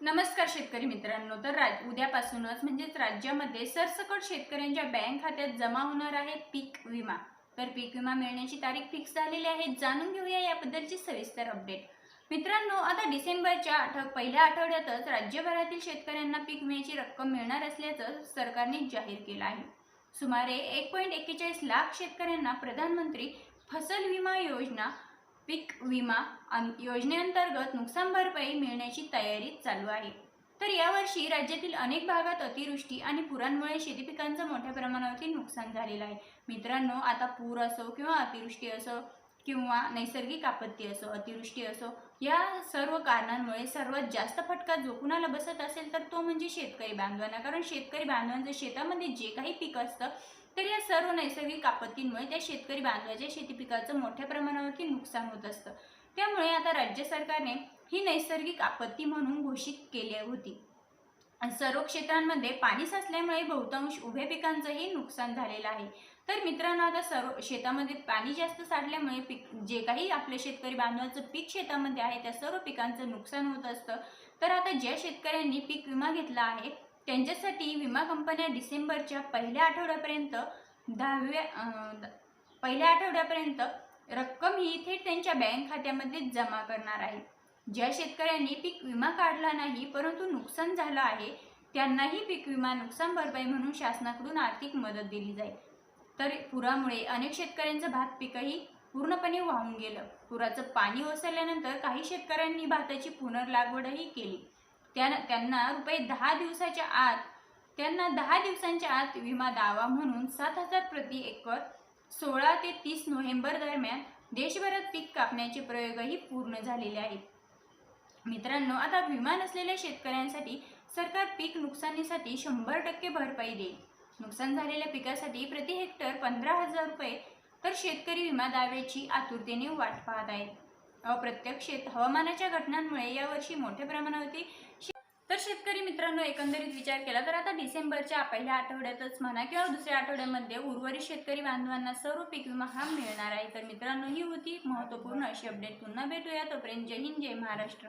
नमस्कार शेतकरी मित्रांनो तर राज उद्यापासूनच म्हणजेच राज्यामध्ये सरसकट शेतकऱ्यांच्या बँक खात्यात जमा होणार आहे पीक विमा. तर पीक विमा मिळण्याची तारीख फिक्स झालेली आहे जाणून घेऊया याबद्दलची सविस्तर अपडेट मित्रांनो आता डिसेंबरच्या आठ पहिल्या आठवड्यातच राज्यभरातील शेतकऱ्यांना पीक विम्याची रक्कम मिळणार असल्याचं सरकारने जाहीर केलं आहे. सुमारे एक पॉईंट एक्केचाळीस लाख शेतकऱ्यांना प्रधानमंत्री फसल विमा योजना पीक विमा अं- योजनेअंतर्गत नुकसान भरपाई मिळण्याची तयारी चालू आहे. तर यावर्षी राज्यातील अनेक भागात अतिवृष्टी आणि पुरांमुळे शेतीपिकांचं मोठ्या प्रमाणावरती नुकसान झालेलं आहे. मित्रांनो आता पूर असो किंवा अतिवृष्टी असो किंवा नैसर्गिक आपत्ती असो अतिवृष्टी असो या सर्व कारणांमुळे सर्वात जास्त फटका जो कुणाला बसत असेल तर तो म्हणजे शेतकरी बांधवांना. कारण शेतकरी बांधवांचं शेतामध्ये जे काही पीक असतं तर या सर्व नैसर्गिक आपत्तींमुळे त्या शेतकरी बांधवाच्या शेती पिकाचं मोठ्या प्रमाणावरती नुकसान होत असतं. त्यामुळे आता राज्य सरकारने ही नैसर्गिक आपत्ती म्हणून घोषित केली होती. आणि सर्व क्षेत्रांमध्ये पाणी साचल्यामुळे बहुतांश उभ्या पिकांचंही नुकसान झालेलं आहे. तर मित्रांनो आता सर्व शेतामध्ये पाणी जास्त साठल्यामुळे पीक जे काही आपल्या शेतकरी बांधवाचं पीक शेतामध्ये आहे त्या सर्व पिकांचं नुकसान होत असतं. तर आता ज्या शेतकऱ्यांनी पीक विमा घेतला आहे त्यांच्यासाठी विमा कंपन्या डिसेंबरच्या पहिल्या आठवड्यापर्यंत दहाव्या पहिल्या आठवड्यापर्यंत रक्कम ही थेट त्यांच्या बँक खात्यामध्ये जमा करणार आहे. ज्या शेतकऱ्यांनी पीक विमा काढला नाही परंतु नुकसान झालं आहे त्यांनाही पीक विमा नुकसान भरपाई म्हणून शासनाकडून आर्थिक मदत दिली जाईल. तर पुरामुळे अनेक शेतकऱ्यांचं भात पिकही पूर्णपणे वाहून गेलं. पुराचं पाणी ओसरल्यानंतर काही शेतकऱ्यांनी भाताची पुनर्लागवडही केली. त्या त्यांना रुपये दहा दिवसाच्या आत त्यांना दहा दिवसांच्या आत विमा दावा म्हणून सात हजार प्रति एकर सोळा ते तीस नोव्हेंबर दरम्यान देशभरात पीक कापण्याचे प्रयोगही पूर्ण झालेले आहेत. मित्रांनो आता विमा नसलेल्या शेतकऱ्यांसाठी सरकार पीक नुकसानीसाठी शंभर टक्के भरपाई देईल. नुकसान झालेल्या पिकासाठी प्रति हेक्टर पंधरा हजार रुपये तर शेतकरी विमा दाव्याची आतुरतेने वाट पाहत आहेत. अप्रत्यक्षित हवामानाच्या घटनांमुळे यावर्षी मोठ्या प्रमाणावरती तर शेतकरी मित्रांनो एकंदरीत विचार केला तर आता डिसेंबरच्या पहिल्या आठवड्यातच म्हणा किंवा दुसऱ्या आठवड्यामध्ये उर्वरित शेतकरी बांधवांना सर्व पीक विमा हा मिळणार आहे. तर मित्रांनो ही होती महत्त्वपूर्ण अशी अपडेट पुन्हा भेटूया. तोपर्यंत जय हिंद जय महाराष्ट्र.